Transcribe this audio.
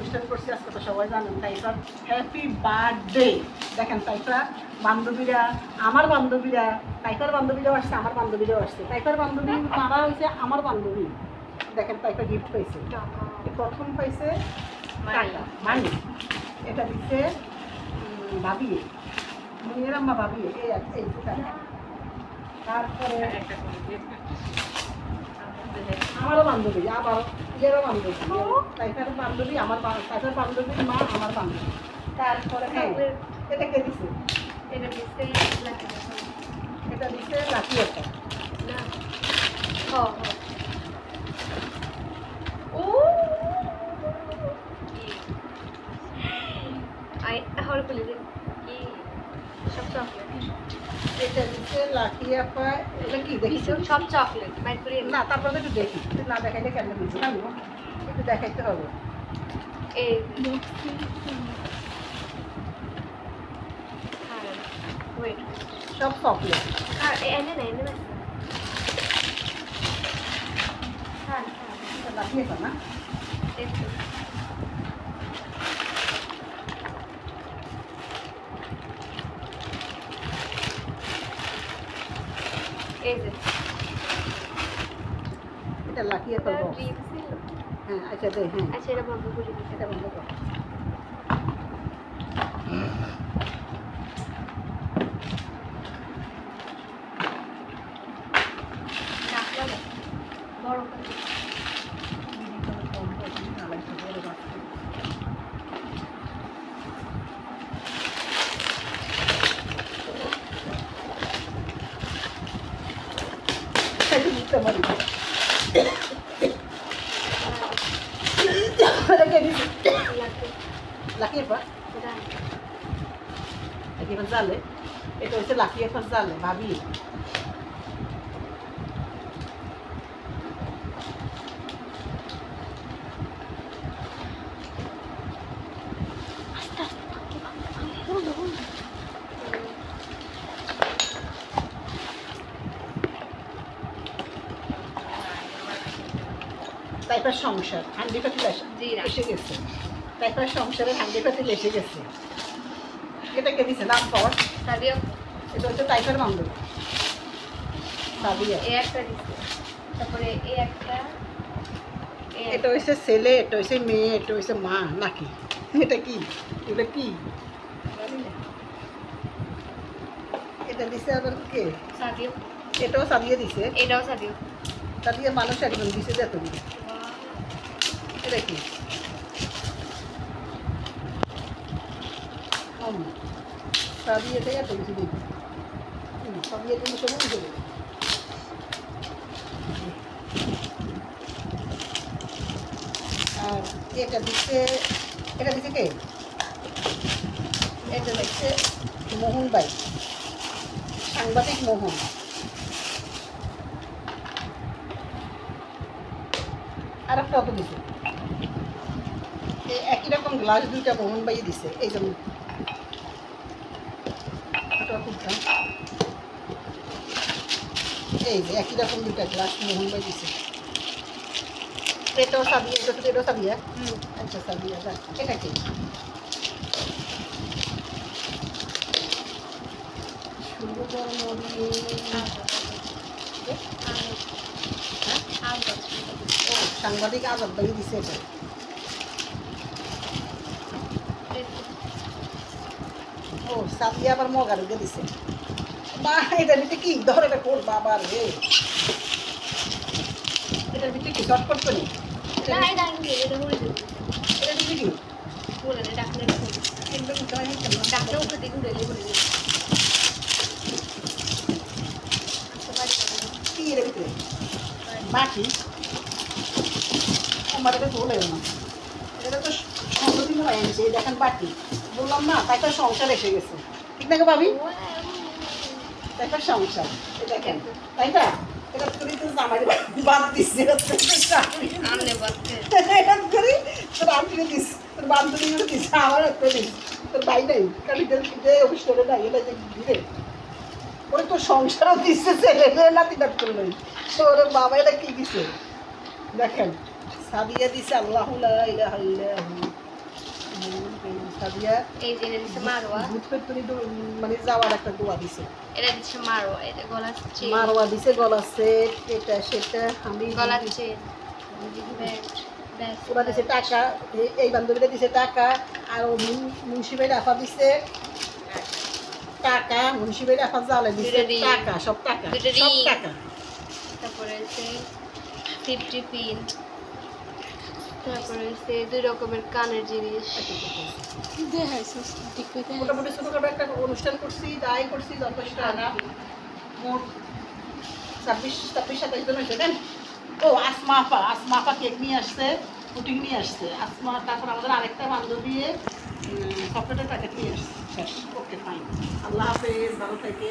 অনুষ্ঠান করছি আজকে তো সবাই জানেন তাইফার। হ্যাপি বার্থডে দেখেন তাইফা বান্ধবীরা আমার বান্ধবীরা তাইফার বান্ধবীরাও আসছে আমার বান্ধবীরাও আসছে। তাইফার বান্ধবী তারা হচ্ছে আমার বান্ধবী। দেখেন তাইফা গিফট পাইছে। প্রথম পাইছে টাকা মানি এটা দিচ্ছে উম, ভাবি মেয়ের আম্মা ভাবি এই এই তারপরে আমারও বান্ধবী আবার ইয়েরও বান্ধবী। তাইফার বান্ধবী আমার বা- তাইফার বান্ধবী মা আমার বান্ধবী। তারপরে হ্যাঁ। এটা কে দিছে? এটা দিছে লাকি একটা এটা আপা এটা কি দেখিস সব চকলেট না তারপরে একটু দেখি না দেখাইলে কেন বুঝছি না একটু দেখাইতে হবে। এই সব চকলেট আর এনে না এনে না হ্যাঁ এটা লাকি আপা না? এই যে। এটা লাকি আপা হ্যাঁ আচ্ছা দে হ্যাঁ। আচ্ছা এটা বন্ধ করে দিতে এটা বন্ধ কর। বড় করে বুঝতে পারি এটা কে দিছে? লাগবে লাকি আপা এটা লাকি আপা জালে এটা হচ্ছে লাকি আপা জালে ভাবি তাইপার সংসার হান্ডি পাতিল এসে গেছে। তাইপার সংসারের হান্ডি পাতিল এসে গেছে। এটা কে দিছে? নাম পর সাদিও এটা হচ্ছে তাইপার বান্ধব। সাদিয়া। এ একটা দিছে। তারপরে এ একটা এটা হচ্ছে ছেলে এটা হচ্ছে মেয়ে এটা হচ্ছে মা নাকি? এটা কি? এটা কি? এটা দিছে আবার কে? সাদিও এটাও সাদিয়ে দিছে। এটাও সাদিও সাদিয়ে মানুষ একজন দিছে দেখো এটা কি হুম সাদিয়েটাই এত কিছু দিলে সব বুঝে দেবে। আর এটা দিচ্ছে এটা দিচ্ছে কে? এটা দিচ্ছে মোহনবাই সাংবাদিক মোহন। আর একটা অত এই একই রকম গ্লাস দুইটা মোহন বাই দিছে এই খুলতাম এই যে একই রকম দুইটা গ্লাস মোহন বাই দিছে। এটাও সাবিয়া এটা তো সাবিয়া হুম। আচ্ছা সাবিয়া এটা কি? সাংবাদিক আজাদ ভাই দিছে এটা। ও সাবিয়া আবার মগার দিয়ে দিছে। মা এটা নিতে কি? ধর এটা কোর বাবা রে? এটার ভিতরে কি? চটপট করে। এটা এটা দিতে কি? ভিতরে? মাটি? আমার এটা চলে না। এটা তো নয় এনেছে এই দেখেন বাটি বললাম না তাই সংসার এসে গেছে। ঠিক না ভাবি? তাই তো সংসার দেখেন তাই না? এটা করে তো জামাই বাদ দিচ্ছে এটা করি তোর আমি দিস তোর দিস আমার একটা তোর ভাই নাই কালি যে অনুষ্ঠানে নাই এটা যে ঘিরে ওই তো সংসারও দিচ্ছে ছেলে নাতি নাত করল তোর বাবা এটা কি দিছে? দেখেন সাবিয়া দিছে আল্লাহ লা ইলাহা ইল্লাহু এই যে দিচ্ছে মারোয়া। মানে যাওয়ার একটা দোয়া দিছে। এটা দিচ্ছে মারোয়া এটা চেন। মারোয়া দিছে গলা সেট এটা সেটা আমি গলার চেন ওরা দিছে টাকা এই- এই বান্ধবীরা দিছে টাকা আর ও মুন্সিবাই রাফা দিছে টাকা মুন্সিবাই রাফা জালে দিছে টাকা সব টাকা সব টাকা। তারপরে হচ্ছে ফিফটি পিন তারপরে হচ্ছে দুই রকমের কানের জিনিস। মোটামুটি ছোটখাটো একটা অনুষ্ঠান করছি দায় করছি যথেষ্ট না মোট ছাব্বিশ ছাব্বিশ, সাতাইশ জন ও, আসমা আপা আসমা আপা কেক নিয়ে আসছে, পুটিং নিয়ে আসছে। আসমা, তারপর আমাদের আরেকটা বান্ধবী চকলেটের প্যাকেট নিয়ে আসছে। ওকে ফাইন আল্লাহ হাফেজ, ভালো থেকে